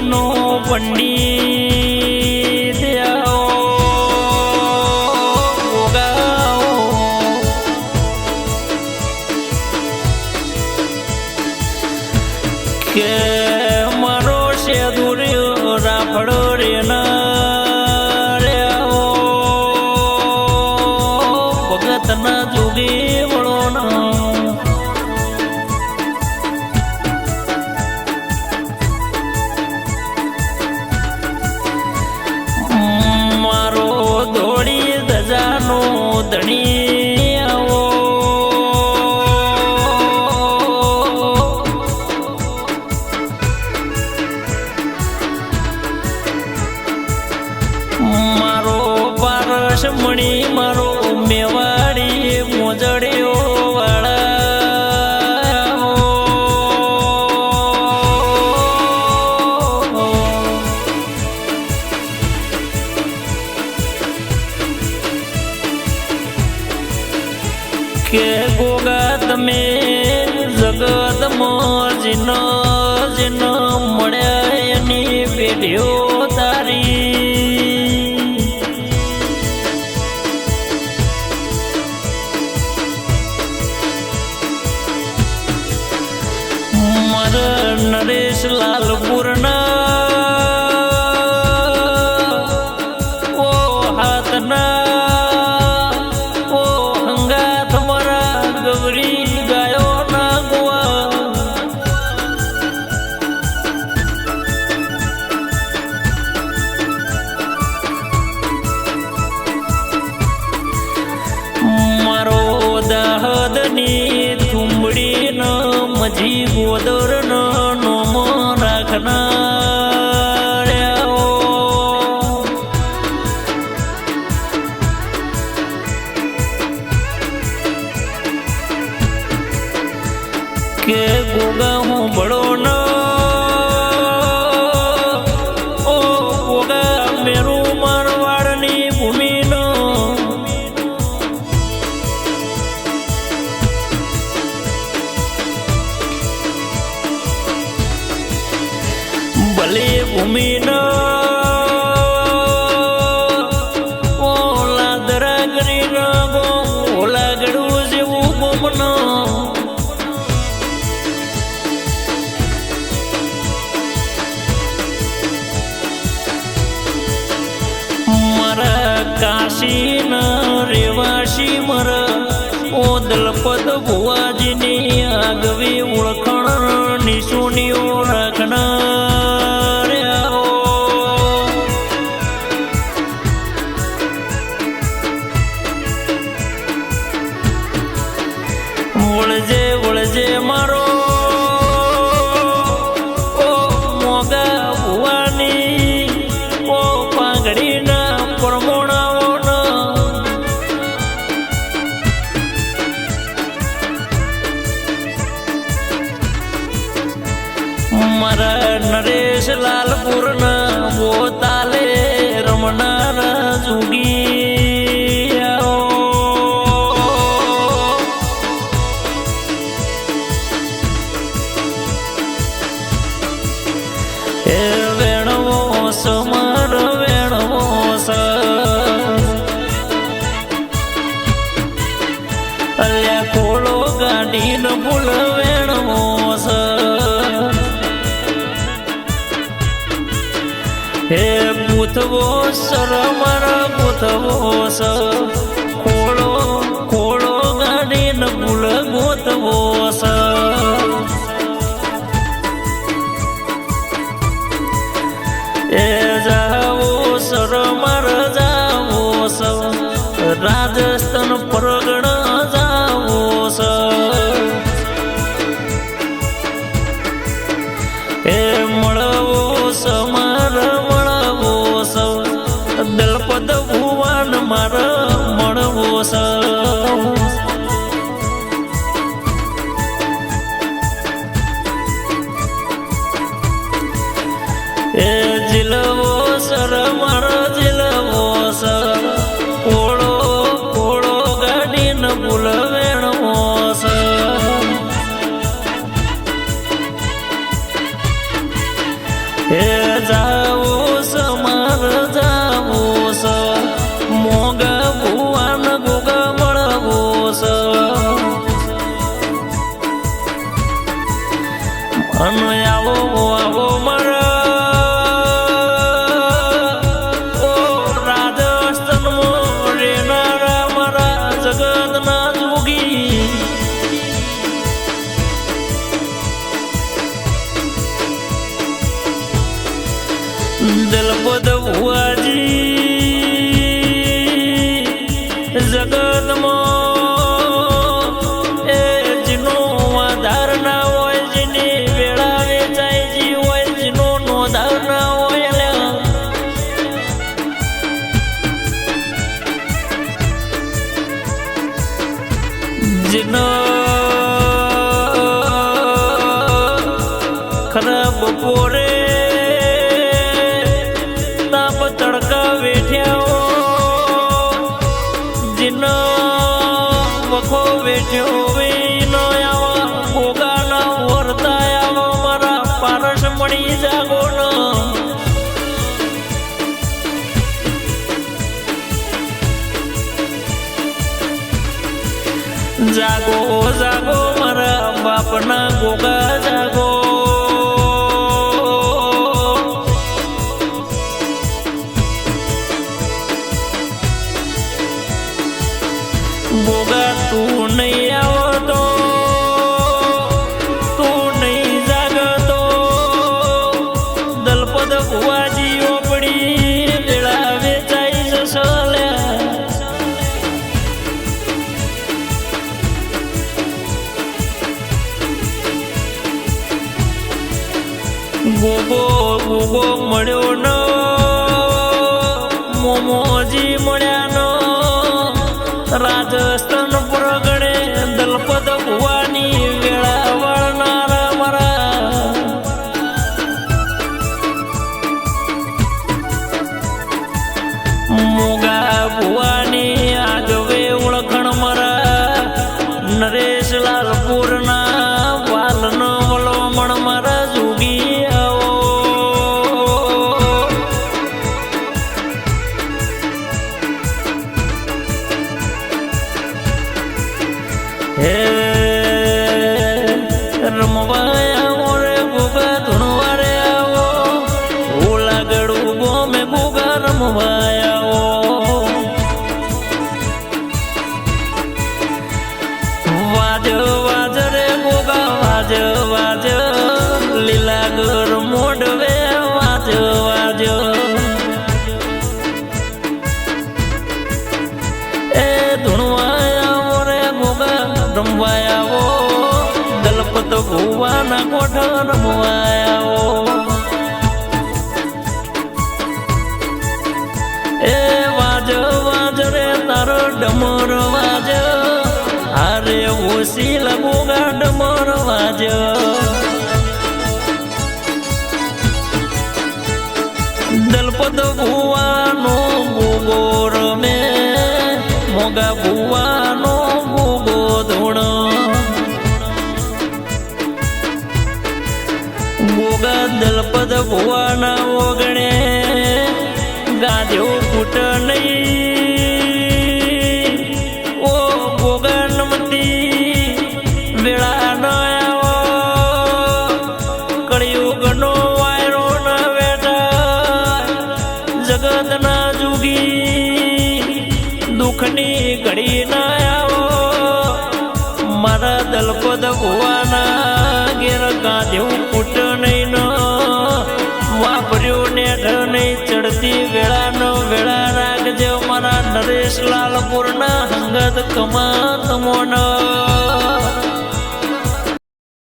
પંડિત વંડી ગાઓ. કે મારો શેદુર્યો રાફડો રે ના મણી મારો મેવાડી મોજડ્યો કે ગોગા તમે જગતમાં જીન જીન મારા લાલ લાલપુરના ઓ હાથના, ઓ હંગાત મારા ગૌરી ગાયો ના મારો દાહદની થુંબડી ન મજી ગોદર ન કાશી ન રેવાશી મર. ઓ દલપત ભુવાજીની આગવી ઓળખણ નિશુની રાખનાર ગાડીનો ભૂલ વેણો હે પૂથવો સર મારા પૂથવો સ ખોળો ખોળો ગાડીનો ભૂલ ગોતવો સ એ જાવો સર મારા જાવો સ રાજસ્થાન हम या બપોરે તાપ તડકા વેઠ્યા જીનો વખો વેઠ્યો વેનો આવા ભોગાના વર્તા આવો, મારા પારસ મણી જાગો ન. જાગો જાગો, મારા બાપના ગોગા જાગો. ગોગો મળ્યો ન. મોમોજી મળ્યા ન. રાજસ્થાન પ્રગણે દલપત ભુવાની વેળા વળનારા મારા. મોગા ભુવાની હે રમવાયા ભુવાના કોઠ રમવાયાઓ એ વાજ વાજ રે તારો ડમર વાજ હારે ઓસી લગોગા ડમર વાજ દલપત ભુવાનો ગોગો ભુવાના ઓગણે ગાધ્યો ફૂટ નહીં. ઓ ગોગા નમતી વેળા ન આવો. કળિયુગનો વાયરો ન જગતના જુગી દુઃખની ઘડી ના આવો. મારા દલપદ ભુવાના પદ કમા